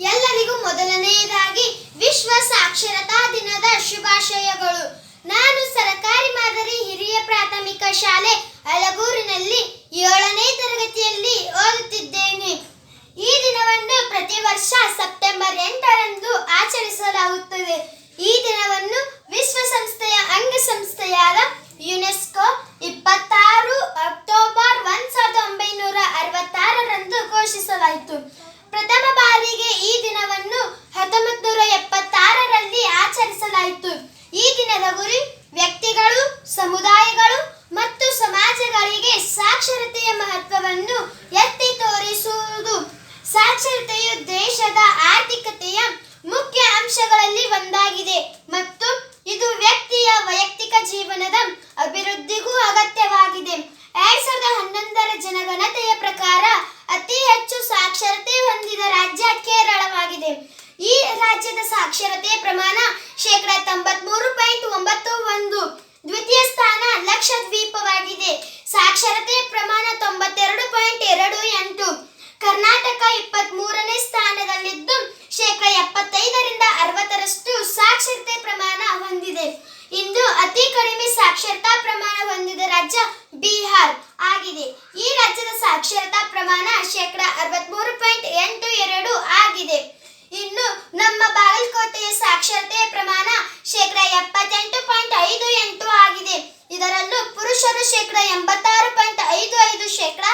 ಎಲ್ಲರಿಗೂ ಮೊದಲನೆಯದಾಗಿ ವಿಶ್ವ ಸಾಕ್ಷರತಾ ದಿನದ ಶುಭಾಶಯಗಳು. ನಾನು ಸರಕಾರಿ ಮಾದರಿ ಹಿರಿಯ ಪ್ರಾಥಮಿಕ ಶಾಲೆ ಅಳಗೂರಿನಲ್ಲಿ ಗುರಿ ವ್ಯಕ್ತಿಗಳು, ಸಮುದಾಯಗಳು ಮತ್ತು ಸಮಾಜಗಳಿಗೆ ಸಾಕ್ಷರತೆಯ ಮಹತ್ವವನ್ನು ಎತ್ತಿ ತೋರಿಸುವುದು. ಸಾಕ್ಷರತೆಯು ದೇಶದ ಆರ್ಥಿಕತೆಯ ಮುಖ್ಯ ಅಂಶಗಳಲ್ಲಿ ಒಂದಾಗಿದೆ ಮತ್ತು ಇದು ವ್ಯಕ್ತಿಯ ವೈಯಕ್ತಿಕ ಜೀವನದ ಅಭಿವೃದ್ಧಿಗೂ ಅಗತ್ಯವಾಗಿದೆ. ಎರಡ್ ಸಾವಿರದ ಹನ್ನೊಂದರ ಜನಗಣತೆಯ ಪ್ರಕಾರ ಅತಿ ಹೆಚ್ಚು ಸಾಕ್ಷರತೆ ಹೊಂದಿದ ರಾಜ್ಯ ಕೇರಳವಾಗಿದೆ. ಈ ರಾಜ್ಯದ ಸಾಕ್ಷರತೆ ಪ್ರಮಾಣ ಶೇಕಡ ತೊಂಬತ್ಮೂರು ಪಾಯಿಂಟ್ ಒಂಬತ್ತು ಒಂದು ದ್ವಿತೀಯ ಸ್ಥಾನ ಲಕ್ಷದ್ವೀಪವಾಗಿದೆ ಸಾಕ್ಷರತೆಯ ಪ್ರಮಾಣ ತೊಂಬತ್ತೆರಡು ಪಾಯಿಂಟ್ ಎರಡು ಎಂಟು ಕರ್ನಾಟಕ ಇಪ್ಪತ್ತ್ ಮೂರನೇ ಸ್ಥಾನದಲ್ಲಿದ್ದು ಶೇಕಡ ಎಪ್ಪತ್ತೈದರಿಂದ ಅರವತ್ತರಷ್ಟು ಸಾಕ್ಷರತೆ ಪ್ರಮಾಣ ಹೊಂದಿದೆ. ಇಂದು ಅತಿ ಕಡಿಮೆ ಸಾಕ್ಷರತಾ ಪ್ರಮಾಣ ಹೊಂದಿದ ರಾಜ್ಯ ಬಿಹಾರ್ ಆಗಿದೆ. ಈ ರಾಜ್ಯದ ಸಾಕ್ಷರತಾ ಪ್ರಮಾಣ ಶೇಕಡ ಅರವತ್ಮೂರು ಪಾಯಿಂಟ್ ಎಂಟು ಎರಡು ಆಗಿದೆ. ಇನ್ನು ನಮ್ಮ ಬಾಗಲಕೋಟೆಯ ಸಾಕ್ಷರತೆ ಪ್ರಮಾಣ ಶೇಕಡ ಎಪ್ಪತ್ತೆಂಟು ಪಾಯಿಂಟ್ ಐದು ಎಂಟು ಆಗಿದೆ. ಇದರಲ್ಲೂ ಪುರುಷರು ಶೇಕಡ ಎಂಬತ್ತಾರು ಪಾಯಿಂಟ್ ಐದು ಐದು ಶೇಕಡ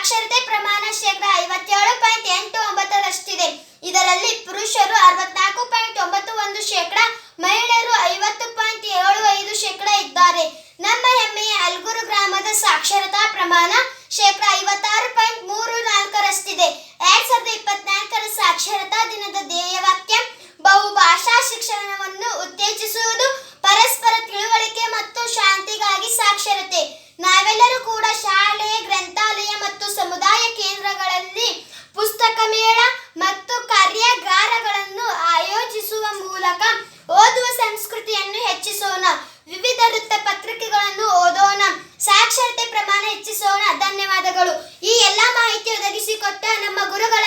ಸಾಕ್ಷರತೆ ಪ್ರಮಾಣ ಶೇಕಡಾ ಐವತ್ತೇಳು ಪಾಯಿಂಟ್ ಎಂಟು ಒಂಬತ್ತರಷ್ಟಿದೆ. ಇದರಲ್ಲಿ ಪುರುಷರು ಅರವತ್ನಾಲ್ಕು ಪಾಯಿಂಟ್ ಒಂಬತ್ತು ಒಂದು ಶೇಕಡಾ, ಮಹಿಳೆಯರು ಐವತ್ತು ಪಾಯಿಂಟ್ ಏಳು ಐದು ಶೇಕಡಾ ಇದ್ದಾರೆ. ನಮ್ಮ ಹೆಮ್ಮೆಯ ಅಲ್ಗುರು ಗ್ರಾಮದ ಸಾಕ್ಷರತಾ ಪ್ರಮಾಣ ಶೇಕಡ ಐವತ್ತಾರು ಪಾಯಿಂಟ್ ಮೂರು ನಾಲ್ಕರಷ್ಟಿದೆ. ಎರಡ್ ಸಾವಿರದ ಇಪ್ಪತ್ನಾಲ್ಕರ ಸಾಕ್ಷರತಾ ದಿನದ ಧ್ಯೇಯವಾಕ್ಯ, ಬಹುಭಾಷಾ ಶಿಕ್ಷಣವನ್ನು ಉತ್ತೇಜಿಸುವುದು, ಪರಸ್ಪರ ತಿಳುವಳಿಕೆ ಮತ್ತು ಶಾಂತಿಗಾಗಿ ಸಾಕ್ಷರತೆ. ನಾವೆಲ್ಲರೂ ಕೂಡ ಮೂಲಕ ಓದುವ ಸಂಸ್ಕೃತಿಯನ್ನು ಹೆಚ್ಚಿಸೋಣ. ವಿವಿಧ ವೃತ್ತ ಪತ್ರಿಕೆಗಳನ್ನು ಓದೋಣ. ಸಾಕ್ಷರತೆ ಪ್ರಮಾಣ ಹೆಚ್ಚಿಸೋಣ. ಧನ್ಯವಾದಗಳು. ಈ ಎಲ್ಲಾ ಮಾಹಿತಿ ಒದಗಿಸಿಕೊಟ್ಟ ನಮ್ಮ ಗುರುಗಳ